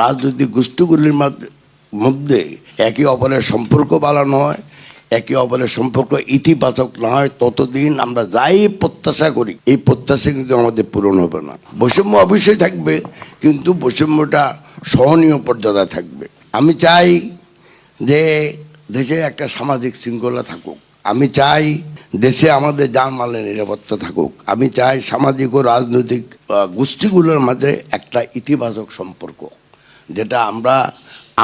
রাজনৈতিক গোষ্ঠীগুলির মধ্যে একে অপরের সম্পর্ক বাড়ানো হয়, একে অপরের সম্পর্ক ইতিবাচক না হয়, ততদিন আমরা যাই প্রত্যাশা করি, এই প্রত্যাশা কিন্তু আমাদের পূরণ হবে না। বৈষম্য অবশ্যই থাকবে, কিন্তু বৈষম্যটা সহনীয় পর্যায়ে থাকবে। আমি চাই যে দেশে একটা সামাজিক শৃঙ্খলা থাকুক। আমি চাই দেশে আমাদের জানমালের নিরাপত্তা থাকুক। আমি চাই সামাজিক ও রাজনৈতিক গোষ্ঠীগুলোর মাঝে একটা ইতিবাচক সম্পর্ক। যেটা আমরা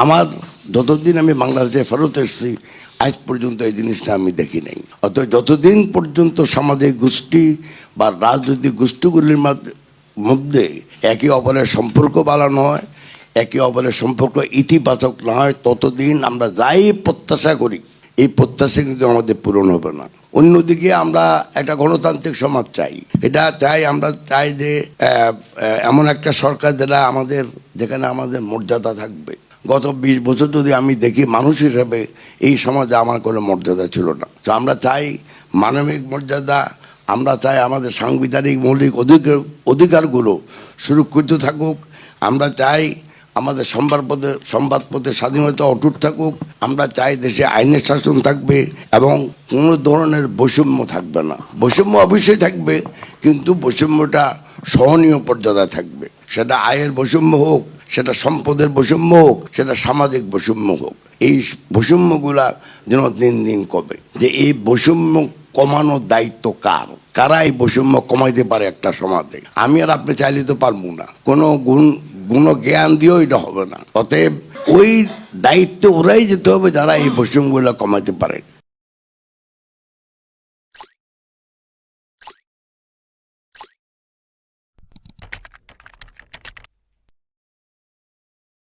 আমার যতদিন আমি বাংলাদেশে ফেরত এসেছি, আজ পর্যন্ত এই জিনিসটা আমি দেখি নাই। অত যতদিন পর্যন্ত সামাজিক গোষ্ঠী বা রাজনৈতিক গোষ্ঠীগুলির মধ্যে একে অপরের সম্পর্ক বাড়ানো হয়, একে অপরের সম্পর্ক ইতিবাচক না হয়, ততদিন আমরা যাই প্রত্যাশা করি, এই প্রত্যাশা কিন্তু আমাদের পূরণ হবে না। অন্যদিকে আমরা একটা গণতান্ত্রিক সমাজ চাই। এটা চাই আমরা চাই যে এমন একটা সরকার যেটা আমাদের যেখানে আমাদের মর্যাদা থাকবে। গত বিশ বছর যদি আমি দেখি মানুষ হিসেবে, এই সমাজে আমার কোনো মর্যাদা ছিল না। তো আমরা চাই মানবিক মর্যাদা, আমরা চাই আমাদের সাংবিধানিক মৌলিক অধিকার, অধিকারগুলো সুরক্ষিত থাকুক। আমরা চাই আমাদের সংবাদপত্রের সংবাদপত্রের স্বাধীনতা অটুট থাকুক। আমরা চাই দেশে আইনের শাসন থাকবে এবং কোনো ধরনের বৈষম্য থাকবে না। বৈষম্য অবশ্যই থাকবে, কিন্তু বৈষম্যটা সহনীয় পর্যায়ে থাকবে। সেটা আয়ের বৈষম্য হোক, সেটা সম্পদের বৈষম্য হোক, সেটা সামাজিক বৈষম্য হোক। এই বৈষম্যগুলা যেন দিন দিন কবে যে এই বৈষম্য কমানোর দায়িত্ব কার? কারা এই বৈষম্য কমাইতে পারে একটা সমাজে? আমি আর আপনি চাইলে তো পারব না। কোনো গুণ গুণ জ্ঞান দিয়েও এটা হবে না। অতএব ওই দায়িত্ব ওরাই যেতে হবে যারা এই বৈষম্যগুলো কমাইতে পারে।